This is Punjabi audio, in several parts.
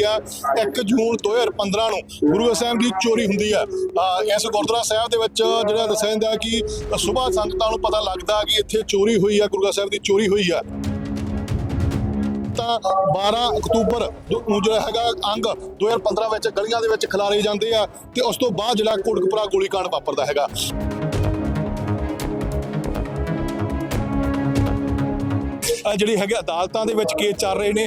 ਹੈਗੀ ਆ 1 ਜੂਨ 2015 ਨੂੰ ਗੁਰੂ ਸਾਹਿਬ ਦੀ ਚੋਰੀ ਹੁੰਦੀ ਆ। ਇਸ ਗੁਰਦੁਆਰਾ ਸਾਹਿਬ ਦੇ ਵਿੱਚ ਜਿਹੜਾ ਦੱਸਿਆ ਜਾਂਦਾ ਕਿ ਸਵੇਰ ਸੰਗਤਾਂ ਨੂੰ ਪਤਾ ਲੱਗਦਾ ਕਿ ਇੱਥੇ ਚੋਰੀ ਹੋਈ ਆ, ਗੁਰੂ ਗ੍ਰੰਥ ਸਾਹਿਬ ਦੀ ਚੋਰੀ ਹੋਈ ਆ। ਤਾਂ 12 ਅਕਤੂਬਰ ਨੂੰ ਜਿਹੜਾ ਹੈਗਾ ਅੰਗ 2015 ਵਿੱਚ ਗਲੀਆਂ ਦੇ ਵਿੱਚ ਖਿਲਾਰੇ ਜਾਂਦੇ ਆ ਤੇ ਉਸ ਤੋਂ ਬਾਅਦ ਜਿਹੜਾ ਕੋਟਕਪੁਰਾ ਗੋਲੀकांड ਵਾਪਰਦਾ ਹੈਗਾ। ਜਿਹੜੇ ਹੈਗੇ ਅਦਾਲਤਾਂ ਦੇ ਵਿੱਚ ਕੇਸ ਚੱਲ ਰਹੇ ਨੇ।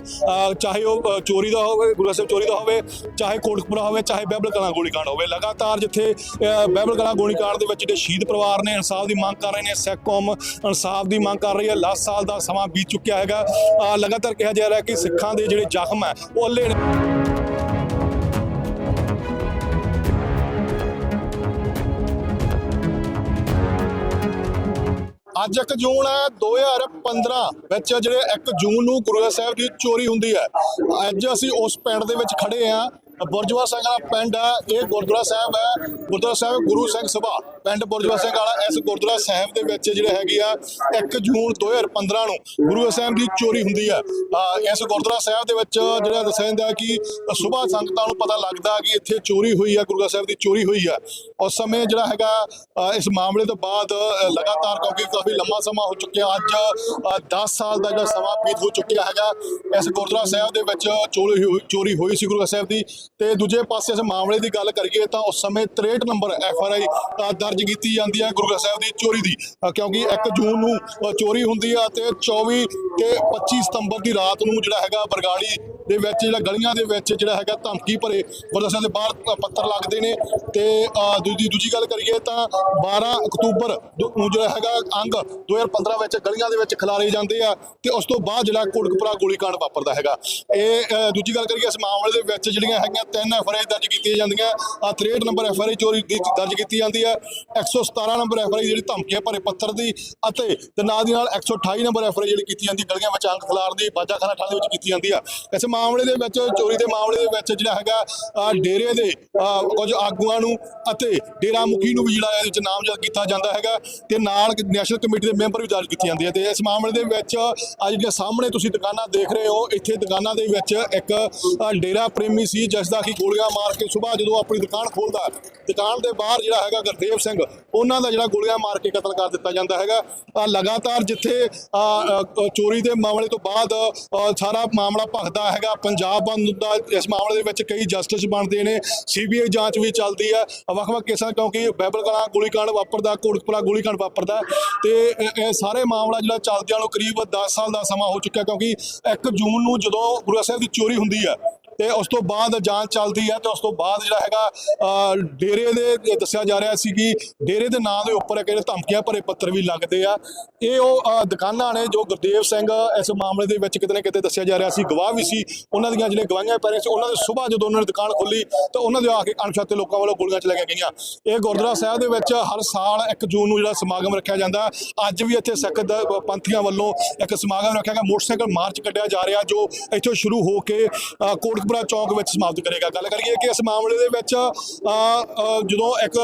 ਚਾਹੇ ਉਹ ਚੋਰੀ ਦਾ ਹੋਵੇ, ਗੁਰੂ ਸਾਹਿਬ ਚੋਰੀ ਦਾ ਹੋਵੇ, ਚਾਹੇ ਕੋਟਕਪੁਰਾ ਹੋਵੇ, ਚਾਹੇ ਬਹਿਬਲ ਕਲਾਂ ਗੋਲੀकांड ਹੋਵੇ। ਲਗਾਤਾਰ ਜਿੱਥੇ ਬਹਿਬਲ ਕਲਾਂ ਗੋਲੀकांड ਦੇ ਵਿੱਚ ਜਿਹੜੇ ਸ਼ਹੀਦ ਪਰਿਵਾਰ ਨੇ, ਇਨਸਾਫ ਦੀ ਮੰਗ ਕਰ ਰਹੇ ਨੇ ਸਿੱਖ ਕੌਮ ਇਨਸਾਫ ਦੀ ਮੰਗ ਕਰ ਰਹੀ ਹੈ। 10 ਸਾਲ ਦਾ ਸਮਾਂ ਬੀਤ ਚੁੱਕਿਆ ਹੈਗਾ। ਲਗਾਤਾਰ ਕਿਹਾ ਜਾ ਰਿਹਾ ਕਿ ਸਿੱਖਾਂ ਦੇ ਜਿਹੜੇ ਜ਼ਖਮ ਹੈ, ਉਹ ਅੱਲੇ ਅੱਜ 1 ਜੂਨ ਹੈ 2015 ਵਿੱਚ ਜਿਹੜੇ 1 ਜੂਨ ਨੂੰ ਗੁਰੂ ਸਾਹਿਬ ਦੀ ਚੋਰੀ ਹੁੰਦੀ ਹੈ। ਅੱਜ ਅਸੀਂ ਉਸ ਪਿੰਡ ਦੇ ਵਿੱਚ ਖੜੇ ਆ ਬੁਰਜਵਾ ਸਿੰਘ ਵਾਲਾ ਪਿੰਡ ਹੈ, ਇਹ ਗੁਰਦੁਆਰਾ ਸਾਹਿਬ ਹੈ, ਗੁਰਦੁਆਰਾ ਸਾਹਿਬ ਗੁਰੂ ਸਿੰਘ ਸਭਾ, ਪਿੰਡ ਬੁਰਜਵਾ ਸਿੰਘ ਵਾਲਾ, ਇਸ ਗੁਰਦੁਆਰਾ ਸਾਹਿਬ ਦੇ ਵਿੱਚ ਜਿਹੜੇ ਹੈਗੀ ਆ 1 ਜੂਨ 2015 ਨੂੰ ਗੁਰੂ ਸਾਹਿਬ ਦੀ ਚੋਰੀ ਹੁੰਦੀ ਆ ਇਸ ਗੁਰਦੁਆਰਾ ਸਾਹਿਬ ਦੇ ਵਿੱਚ ਜਿਹੜਾ ਦੱਸਿਆ ਜਾਂਦਾ ਕਿ ਸਵੇਰ ਸੰਗਤਾਂ ਨੂੰ ਪਤਾ ਲੱਗਦਾ ਕਿ ਇੱਥੇ ਚੋਰੀ ਹੋਈ ਆ ਗੁਰੂ ਗ੍ਰੰਥ ਸਾਹਿਬ ਦੀ ਚੋਰੀ ਹੋਈ ਆ ਉਸ ਸਮੇਂ ਜਿਹੜਾ ਹੈਗਾ ਇਸ ਮਾਮਲੇ ਤੋਂ ਬਾਅਦ ਲਗਾਤਾਰ ਕਿਉਂਕਿ ਕਾਫੀ ਲੰਮਾ ਸਮਾਂ ਹੋ ਚੁੱਕਿਆ, ਅੱਜ ਅਹ 10 ਸਾਲ ਦਾ ਜਿਹੜਾ ਸਮਾਂ ਬੀਤ ਹੋ ਚੁੱਕਿਆ ਹੈਗਾ, ਇਸ ਗੁਰਦੁਆਰਾ ਸਾਹਿਬ ਦੇ ਵਿੱਚ ਚੋਰੀ ਹੋਈ ਚੋਰੀ ਹੋਈ ਸੀ ਗੁਰੂ ਸਾਹਿਬ ਦੀ। ਤੇ ਦੂਜੇ ਪਾਸੇ ਇਸ ਮਾਮਲੇ ਦੀ ਗੱਲ ਕਰੀਏ ਤਾਂ ਉਸ ਸਮੇਂ 63 ਨੰਬਰ ਐਫ ਆਰ ਆਈ ਦਰਜ ਕੀਤੀ ਜਾਂਦੀ ਹੈ ਗੁਰੂ ਗ੍ਰੰਥ ਸਾਹਿਬ ਦੀ ਚੋਰੀ ਦੀ ਕਿਉਂਕਿ 1 ਜੂਨ ਨੂੰ ਚੋਰੀ ਹੁੰਦੀ ਆ ਤੇ 24 ਤੇ 25 ਸਤੰਬਰ ਦੀ ਰਾਤ ਨੂੰ ਜਿਹੜਾ ਹੈਗਾ ਬਰਗਾੜੀ ਦੇ ਵਿੱਚ ਜਿਹੜਾ ਗਲੀਆਂ ਦੇ ਵਿੱਚ ਜਿਹੜਾ ਹੈਗਾ ਧਮਕੀ ਭਰੇ ਗੁਰਦੁਆਰਾ ਦੇ ਬਾਹਰ ਅ, ਪੱਤਰ ਲੱਗਦੇ ਨੇ ਤੇ ਦੂਜੀ ਦੂਜੀ ਗੱਲ ਕਰੀਏ ਤਾਂ 12 ਅਕਤੂਬਰ ਦੂ- ਨੂੰ ਜਿਹੜਾ ਹੈਗਾ ਅੰਗ 2015 ਵਿੱਚ ਗਲੀਆਂ ਦੇ ਵਿੱਚ ਖਿਲਾਰੇ ਜਾਂਦੇ ਆ ਤੇ ਉਸ ਤੋਂ ਬਾਅਦ ਜਿਹੜਾ ਕੋਟਕਪੁਰਾ ਗੋਲੀकांड ਵਾਪਰਦਾ ਹੈਗਾ। ਇਹ ਦੂਜੀ ਗੱਲ ਕਰੀਏ ਇਸ ਮਾਮਲੇ ਦੇ ਵਿੱਚ ਜਿਹੜੀਆਂ ਹੈਗੀਆਂ ਤਿੰਨ ਐਫ ਦਰਜ ਕੀਤੀਆਂ ਜਾਂਦੀਆਂ ਆ 63 ਨੰਬਰ ਐਫ ਚੋਰੀ ਦੀ ਦਰਜ ਕੀਤੀ ਜਾਂਦੀ ਹੈ 117 ਨੰਬਰ ਐਫ ਜਿਹੜੀ ਧਮਕੀਆਂ ਭਰੇ ਪੱਤਰ ਦੀ ਅਤੇ ਤੇ ਨਾਲ ਦੀ ਨਾਲ 128 ਨੰਬਰ ਐਫ ਜਿਹੜੀ ਕੀਤੀ ਜਾਂਦੀ ਗਲੀਆਂ ਵਿੱਚ ਅੰਗ ਖਿਲਾਰ ਦੀ ਬਾਜਾਖਾਨਾ ਥਾਣੇ ਦੇ ਵਿੱਚ ਕੀਤੀ ਜਾਂਦੀ ਆ। ਇਸ ਮਾਮਲੇ ਦੇ ਵਿੱਚ ਚੋਰੀ ਦੇ ਮਾਮਲੇ ਦੇ ਵਿੱਚ ਜਿਹੜਾ ਹੈਗਾ ਡੇਰੇ ਦੇ ਅ, ਕੁਝ ਆਗੂਆਂ ਨੂੰ ਅਤੇ ਡੇਰਾ ਮੁਖੀ ਨੂੰ ਵੀ ਜਿਹੜਾ ਇਹਦੇ ਵਿੱਚ ਨਾਮਜ਼ਦ ਕੀਤਾ ਜਾਂਦਾ ਹੈਗਾ ਤੇ ਨਾਲ ਨੈਸ਼ਨਲ ਕਮੇਟੀ ਦੇ ਮੈਂਬਰ ਵੀ ਦਰਜ ਕੀਤੇ ਜਾਂਦੇ ਆ ਤੇ ਇਸ ਮਾਮਲੇ ਦੇ ਵਿੱਚ ਅੱਜ ਦੇ ਸਾਹਮਣੇ ਤੁਸੀਂ ਦੁਕਾਨਾਂ ਦੇਖ ਰਹੇ ਹੋ ਇੱਥੇ ਦੁਕਾਨਾਂ ਦੇ ਵਿੱਚ ਇੱਕ ਡੇਰਾ ਪ੍ਰੇਮੀ ਸੀ ਜਿਸ ਦਾ ਕਿ ਗੋਲੀਆਂ ਮਾਰ ਕੇ ਸਵੇਰ ਜਦੋਂ ਆਪਣੀ ਦੁਕਾਨ ਖੋਲਦਾ ਦੁਕਾਨ ਦੇ ਬਾਹਰ ਜਿਹੜਾ ਹੈਗਾ ਗੁਰਦੇਵ ਸਿੰਘ ਉਹਨਾਂ ਦਾ ਜਿਹੜਾ ਗੋਲੀਆਂ ਮਾਰ ਕੇ ਕਤਲ ਕਰ ਦਿੱਤਾ ਜਾਂਦਾ ਹੈਗਾ। ਲਗਾਤਾਰ ਜਿੱਥੇ ਅ, ਚੋਰੀ ਦੇ ਮਾਮਲੇ ਤੋਂ ਬਾਅਦ ਸਾਰਾ ਮਾਮਲਾ ਭਖਦਾ ਹੈ ਹੈਗਾ, ਪੰਜਾਬ ਬੰਦ ਦਾ ਇਸ ਮਾਮਲੇ ਦੇ ਵਿੱਚ ਕਈ ਜਸਟਿਸ ਬਣਦੇ ਨੇ ਸੀਬੀਆਈ ਜਾਂਚ ਵੀ ਚੱਲਦੀ ਹੈ। ਵੱਖ-ਵੱਖ ਕੇਸਾਂ, ਕਿਉਂਕਿ ਬੈਬਲ ਕਲਾਂ ਗੋਲੀकांड ਵਾਪਰਦਾ ਕੋਟਕਪੁਰਾ ਗੋਲੀकांड ਵਾਪਰਦਾ ਤੇ ਇਹ ਸਾਰੇ ਮਾਮਲਾ ਜਿਹੜਾ ਚੱਲਦਿਆਂ ਨੂੰ ਕਰੀਬ 10 ਸਾਲ ਦਾ ਸਮਾਂ ਹੋ ਚੁੱਕਾ ਕਿਉਂਕਿ 1 ਜੂਨ ਨੂੰ ਜਦੋਂ ਗੁਰੂ ਸਾਹਿਬ ਦੀ ਚੋਰੀ ਹੁੰਦੀ ਹੈ ਤੇ ਉਸ ਤੋਂ ਬਾਅਦ ਜਾਂਚ ਚੱਲਦੀ ਹੈ ਤੇ ਉਸ ਤੋਂ ਬਾਅਦ ਜਿਹੜਾ ਹੈਗਾ ਅ, ਡੇਰੇ ਦੇ ਦੱਸਿਆ ਜਾ ਰਿਹਾ ਸੀ ਕਿ ਡੇਰੇ ਦੇ ਨਾਂ ਦੇ ਉੱਪਰ ਇੱਕ ਧਮਕੀਆਂ ਭਰੇ ਪੱਤਰ ਵੀ ਲੱਗਦੇ ਆ। ਇਹ ਉਹ ਦੁਕਾਨਾਂ ਨੇ ਜੋ ਗੁਰਦੇਵ ਸਿੰਘ ਇਸ ਮਾਮਲੇ ਦੇ ਵਿੱਚ ਕਿਤੇ ਨਾ ਕਿਤੇ ਦੱਸਿਆ ਜਾ ਰਿਹਾ ਸੀ ਗਵਾਹ ਵੀ ਸੀ। ਉਹਨਾਂ ਦੀਆਂ ਜਿਹੜੇ ਗਵਾਹੀਆਂ ਪੈ ਰਹੀਆਂ ਸੀ ਉਹਨਾਂ ਦੇ ਸਵੇਰ ਜਦੋਂ ਉਹਨਾਂ ਨੇ ਦੁਕਾਨ ਖੋਲੀ ਤਾਂ ਉਹਨਾਂ ਦੇ ਆ ਕੇ ਅਣਛਾਤੇ ਲੋਕਾਂ ਵੱਲੋਂ ਗੋਲੀਆਂ ਚਲਾਈਆਂ ਗਈਆਂ। ਇਹ ਗੁਰਦੁਆਰਾ ਸਾਹਿਬ ਦੇ ਵਿੱਚ ਹਰ ਸਾਲ 1 ਜੂਨ ਨੂੰ ਜਿਹੜਾ ਸਮਾਗਮ ਰੱਖਿਆ ਜਾਂਦਾ। ਅੱਜ ਵੀ ਇੱਥੇ ਸਿੱਖ ਪੰਥੀਆਂ ਵੱਲੋਂ ਇੱਕ ਸਮਾਗਮ ਰੱਖਿਆ ਗਿਆ। ਮੋਟਰਸਾਈਕਲ ਮਾਰਚ ਕੱਢਿਆ ਜਾ ਰਿਹਾ ਜੋ ਇੱਥੋਂ ਸ਼ੁਰੂ ਹੋ ਕੇ ਅ, ਕੋਟਕਪੁਰਾ ਚੌਕ ਵਿੱਚ ਸਮਾਪਤ ਕਰੇਗਾ। ਗੱਲ ਕਰੀਏ ਕਿ ਇਸ ਮਾਮਲੇ ਦੇ ਵਿੱਚ ਅ, ਜਦੋਂ ਇੱਕ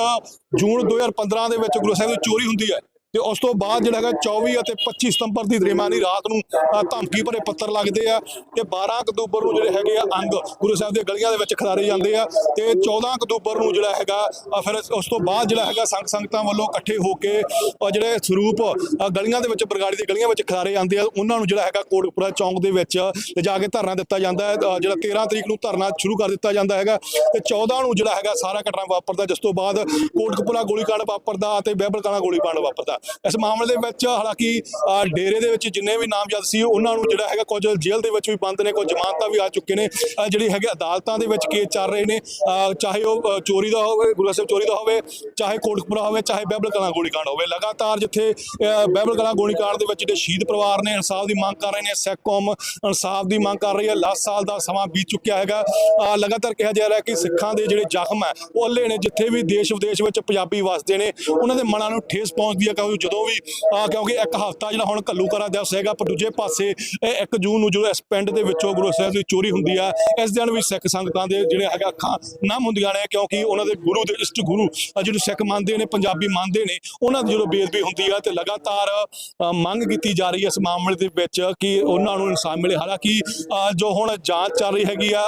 ਜੂਨ 2015 ਦੇ ਵਿੱਚ ਗੁਰੂ ਸਾਹਿਬ ਦੀ ਚੋਰੀ ਹੁੰਦੀ ਹੈ ਤੇ ਉਸ ਤੋਂ ਬਾਅਦ ਜਿਹੜਾ ਹੈਗਾ 24 ਅਤੇ 25 ਸਤੰਬਰ ਦੀ ਦਰਮਿਆਨੀ ਰਾਤ ਨੂੰ ਧਮਕੀ ਭਰੇ ਪੱਤਰ ਲੱਗਦੇ ਆ ਤੇ 12 ਅਕਤੂਬਰ ਨੂੰ ਜਿਹੜੇ ਹੈਗੇ ਆ ਅੰਗ ਗੁਰੂ ਸਾਹਿਬ ਦੇ ਗਲੀਆਂ ਦੇ ਵਿੱਚ ਖਿਲਾਰੇ ਜਾਂਦੇ ਆ ਤੇ 14 ਅਕਤੂਬਰ ਨੂੰ ਜਿਹੜਾ ਹੈਗਾ ਫਿਰ ਉਸ ਤੋਂ ਬਾਅਦ ਜਿਹੜਾ ਹੈਗਾ ਸੰਗ ਸੰਗਤਾਂ ਵੱਲੋਂ ਇਕੱਠੇ ਹੋ ਕੇ ਜਿਹੜੇ ਸਰੂਪ ਗਲੀਆਂ ਦੇ ਵਿੱਚ ਬਰਗਾੜੀ ਦੀਆਂ ਗਲੀਆਂ ਵਿੱਚ ਖਿਲਾਰੇ ਜਾਂਦੇ ਆ, ਉਹਨਾਂ ਨੂੰ ਜਿਹੜਾ ਹੈਗਾ ਕੋਟਕਪੁਰਾ ਚੌਂਕ ਦੇ ਵਿੱਚ ਲਿਜਾ ਕੇ ਧਰਨਾ ਦਿੱਤਾ ਜਾਂਦਾ ਹੈ ਜਿਹੜਾ 13 ਤਰੀਕ ਨੂੰ ਧਰਨਾ ਸ਼ੁਰੂ ਕਰ ਦਿੱਤਾ ਜਾਂਦਾ ਹੈਗਾ ਤੇ 14 ਨੂੰ ਜਿਹੜਾ ਹੈਗਾ ਸਾਰਾ ਘਟਨਾ ਵਾਪਰਦਾ, ਜਿਸ ਤੋਂ ਬਾਅਦ ਕੋਟਕਪੁਰਾ ਗੋਲੀਕਾਂਡ ਵਾਪਰਦਾ ਤੇ ਬਹਿਬਲ ਕਾਣਾ ਗੋਲੀकांड ਵਾਪਰਦਾ। ਇਸ ਮਾਮਲੇ ਦੇ ਵਿੱਚ ਹਾਲਾਂਕਿ ਡੇਰੇ ਦੇ ਵਿੱਚ ਜਿੰਨੇ ਵੀ ਨਾਮਜ਼ਦ ਸੀ, ਉਹਨਾਂ ਨੂੰ ਜਿਹੜਾ ਹੈਗਾ ਕੁਝ ਜੇਲ੍ਹ ਦੇ ਵਿੱਚ ਵੀ ਬੰਦ ਨੇ, ਕੁਝ ਜ਼ਮਾਨਤਾਂ ਵੀ ਆ ਚੁੱਕੇ ਨੇ। ਜਿਹੜੀ ਹੈਗੇ ਅਦਾਲਤਾਂ ਦੇ ਵਿੱਚ ਕੇਸ ਚੱਲ ਰਹੇ ਨੇ। ਚਾਹੇ ਉਹ ਚੋਰੀ ਦਾ ਹੋਵੇ, ਗੁਰੂ ਸਾਹਿਬ ਚੋਰੀ ਦਾ ਹੋਵੇ, ਚਾਹੇ ਕੋਟਕਪੁਰਾ ਹੋਵੇ, ਚਾਹੇ ਬਹਿਬਲ ਕਲਾਂ ਗੋਲੀकांड ਹੋਵੇ। ਲਗਾਤਾਰ ਜਿੱਥੇ ਬਹਿਬਲ ਕਲਾਂ ਗੋਲੀकांड ਦੇ ਵਿੱਚ ਜਿਹੜੇ ਸ਼ਹੀਦ ਪਰਿਵਾਰ ਨੇ ਇਨਸਾਫ ਦੀ ਮੰਗ ਕਰ ਰਹੇ ਨੇ ਸਿੱਖ ਕੌਮ ਇਨਸਾਫ ਦੀ ਮੰਗ ਕਰ ਰਹੀ ਹੈ। 10 ਸਾਲ ਦਾ ਸਮਾਂ ਬੀਤ ਚੁੱਕਿਆ ਹੈਗਾ। ਲਗਾਤਾਰ ਕਿਹਾ ਜਾ ਰਿਹਾ ਕਿ ਸਿੱਖਾਂ ਦੇ ਜਿਹੜੇ ਜ਼ਖਮ ਹੈ, ਉਹ ਹੱਲੇ ਨੇ, ਜਿੱਥੇ ਵੀ ਦੇਸ਼ ਵਿਦੇਸ਼ ਵਿੱਚ ਪੰਜਾਬੀ ਵਸਦੇ ਨੇ, ਉਹਨਾਂ ਦੇ ਮਨਾਂ ਨੂੰ ਠੇਸ ਪਹੁੰਚਦੀ ਹੈ। ਨੂੰ ਜਦੋਂ ਵੀ ਕਿਉਂਕਿ ਇੱਕ ਹਫ਼ਤਾ ਜਿਹੜਾ ਹੁਣ ਕੱਲੂ ਘੱਲੂਕਰਾ ਦਿਵਸ ਹੈਗਾ, ਪਰ ਦੂਜੇ ਪਾਸੇ ਇਹ 1 ਜੂਨ ਨੂੰ ਜਦੋਂ ਇਸ ਪਿੰਡ ਦੇ ਵਿੱਚੋਂ ਗੁਰੂ ਸਾਹਿਬ ਦੀ ਚੋਰੀ ਹੁੰਦੀ ਆ, ਇਸ ਦਿਨ ਵੀ ਸਿੱਖ ਸੰਗਤਾਂ ਦੇ ਜਿਹੜੇ ਹੈਗਾ ਅੱਖਾਂ ਨਮ ਹੁੰਦੀਆਂ ਨੇ, ਕਿਉਂਕਿ ਉਹਨਾਂ ਦੇ ਗੁਰੂ ਦੇ ਇਸ਼ਟ ਗੁਰੂ, ਅਹ, ਜਿਹੜੇ ਸਿੱਖ ਮੰਨਦੇ ਨੇ, ਪੰਜਾਬੀ ਮੰਨਦੇ ਨੇ, ਉਹਨਾਂ ਦੀ ਜਦੋਂ ਬੇਦਬੀ ਹੁੰਦੀ ਆ ਤੇ ਲਗਾਤਾਰ ਮੰਗ ਕੀਤੀ ਜਾ ਰਹੀ ਹੈ ਇਸ ਮਾਮਲੇ ਦੇ ਵਿੱਚ ਕਿ ਉਹਨਾਂ ਨੂੰ ਇਨਸਾਫ ਮਿਲੇ। ਹਾਲਾਂਕਿ ਜੋ ਹੁਣ ਜਾਂਚ ਚੱਲ ਰਹੀ ਹੈਗੀ ਆ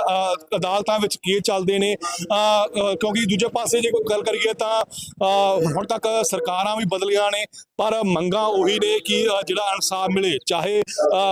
ਅਦਾਲਤਾਂ ਵਿੱਚ ਕੇਸ ਚੱਲਦੇ ਨੇ ਅਹ, ਕਿਉਂਕਿ ਦੂਜੇ ਪਾਸੇ ਜੇ ਕੋਈ ਗੱਲ ਕਰੀਏ ਤਾਂ, ਅਹ, ਹੁਣ ਤੱਕ ਸਰਕਾਰਾਂ ਵੀ ਬਦਲੀਆਂ ਨੇ ਪਰ ਮੰਗਾਂ ਉਹੀ ਨੇ ਕਿ ਜਿਹੜਾ ਇਨਸਾਫ ਮਿਲੇ, ਚਾਹੇ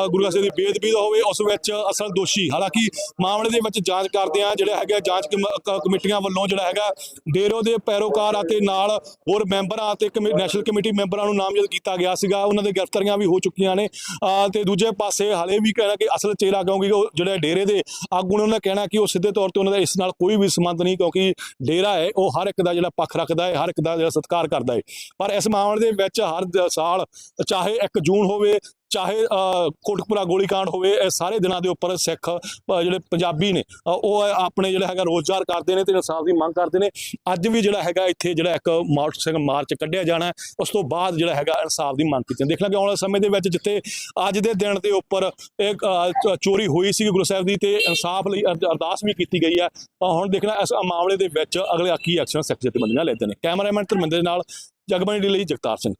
ਗੁਰੂ ਗ੍ਰੰਥ ਸਾਹਿਬ ਦੀ ਬੇਦਬੀ ਦਾ ਹੋਵੇ, ਉਸ ਵਿੱਚ ਅਸਲ ਦੋਸ਼ੀ। ਹਾਲਾਂਕਿ ਮਾਮਲੇ ਦੇ ਵਿੱਚ ਜਾਂਚ ਕਰਦੇ ਆ ਜਿਹੜਾ ਹੈਗਾ ਜਾਂਚ ਕਮੇਟੀਆਂ ਵੱਲੋਂ ਜਿਹੜਾ ਹੈਗਾ ਡੇਰੋ ਦੇ ਪੈਰੋਕਾਰ ਅਤੇ ਨਾਲ ਹੋਰ ਮੈਂਬਰਾਂ ਅਤੇ ਨੈਸ਼ਨਲ ਕਮੇਟੀ ਮੈਂਬਰਾਂ ਨੂੰ ਨਾਮਜ਼ਦ ਕੀਤਾ ਗਿਆ ਸੀਗਾ। ਉਹਨਾਂ ਦੇ ਗ੍ਰਿਫਤਾਰੀਆਂ ਵੀ ਹੋ ਚੁੱਕੀਆਂ ਨੇ। ਅਹ ਤੇ ਦੂਜੇ ਪਾਸੇ ਹਾਲੇ ਵੀ ਕਹਿਣਾ ਕਿ ਅਸਲ ਚਿਹਰਾ ਕਿਉਂਕਿ ਉਹ ਜਿਹੜੇ ਡੇਰੇ ਦੇ ਆਗੂ ਨੇ, ਉਹਨਾਂ ਕਹਿਣਾ ਕਿ ਉਹ ਸਿੱਧੇ ਤੌਰ ਤੇ ਉਹਨਾਂ ਦਾ ਇਸ ਨਾਲ ਕੋਈ ਵੀ ਸੰਬੰਧ ਨਹੀਂ ਕਿਉਂਕਿ ਡੇਰਾ ਹੈ, ਉਹ ਹਰ ਇੱਕ ਦਾ ਜਿਹੜਾ ਪੱਖ ਰੱਖਦਾ ਹੈ, ਹਰ ਇੱਕ ਦਾ ਜਿਹੜਾ ਸਤਿਕਾਰ ਕਰਦਾ ਹੈ। ਪਰ ਇਸ ਮਾਮਲੇ ਦੇ ਵਿੱਚ ਹਰ ਸਾਲ ਚਾਹੇ 1 ਜੂਨ ਹੋਵੇ ਚਾਹੇ ਅਹ, ਕੋਟਕਪੁਰਾ ਗੋਲੀकांड ਹੋਵੇ ਇਹ ਸਾਰੇ ਦਿਨਾਂ ਦੇ ਉੱਪਰ ਸਿੱਖ ਜਿਹੜੇ ਪੰਜਾਬੀ ਨੇ ਉਹ ਆਪਣੇ ਜਿਹੜਾ ਹੈਗਾ ਰੋਜ਼ਗਾਰ ਕਰਦੇ ਨੇ ਤੇ ਇਨਸਾਫ ਦੀ ਮੰਗ ਕਰਦੇ ਨੇ। ਅੱਜ ਵੀ ਜਿਹੜਾ ਹੈਗਾ ਇੱਥੇ ਜਿਹੜਾ ਇੱਕ ਮੋਟਰਸਾਈਕਲ ਮਾਰਚ ਕੱਢਿਆ ਜਾਣਾ ਉਸ ਤੋਂ ਬਾਅਦ ਜਿਹੜਾ ਹੈਗਾ ਇਨਸਾਫ ਦੀ ਮੰਗ ਕੀਤੀ ਦੇਖ ਲਾਂਗੇ ਆਉਣ ਵਾਲੇ ਸਮੇਂ ਦੇ ਵਿੱਚ ਜਿੱਥੇ ਅੱਜ ਦੇ ਦਿਨ ਦੇ ਉੱਪਰ ਇੱਕ ਚੋਰੀ ਹੋਈ ਸੀ ਗੁਰੂ ਸਾਹਿਬ ਦੀ ਤੇ ਇਨਸਾਫ ਲਈ ਅਰਦਾਸ ਵੀ ਕੀਤੀ ਗਈ ਹੈ। ਤਾਂ ਹੁਣ ਦੇਖਣਾ ਇਸ ਮਾਮਲੇ ਦੇ ਵਿੱਚ ਅਗਲੇ ਕੀ ਐਕਸ਼ਨ ਸਿੱਖ ਜਥੇਬੰਦੀਆਂ ਲੈਂਦੇ ਨੇ। ਕੈਮਰਾਮੈਨ ਧਰਮਿੰਦਰ ਨਾਲ ਜਗਬਾਣੀ ਲਈ ਜਗਤਾਰ ਸਿੰਘ।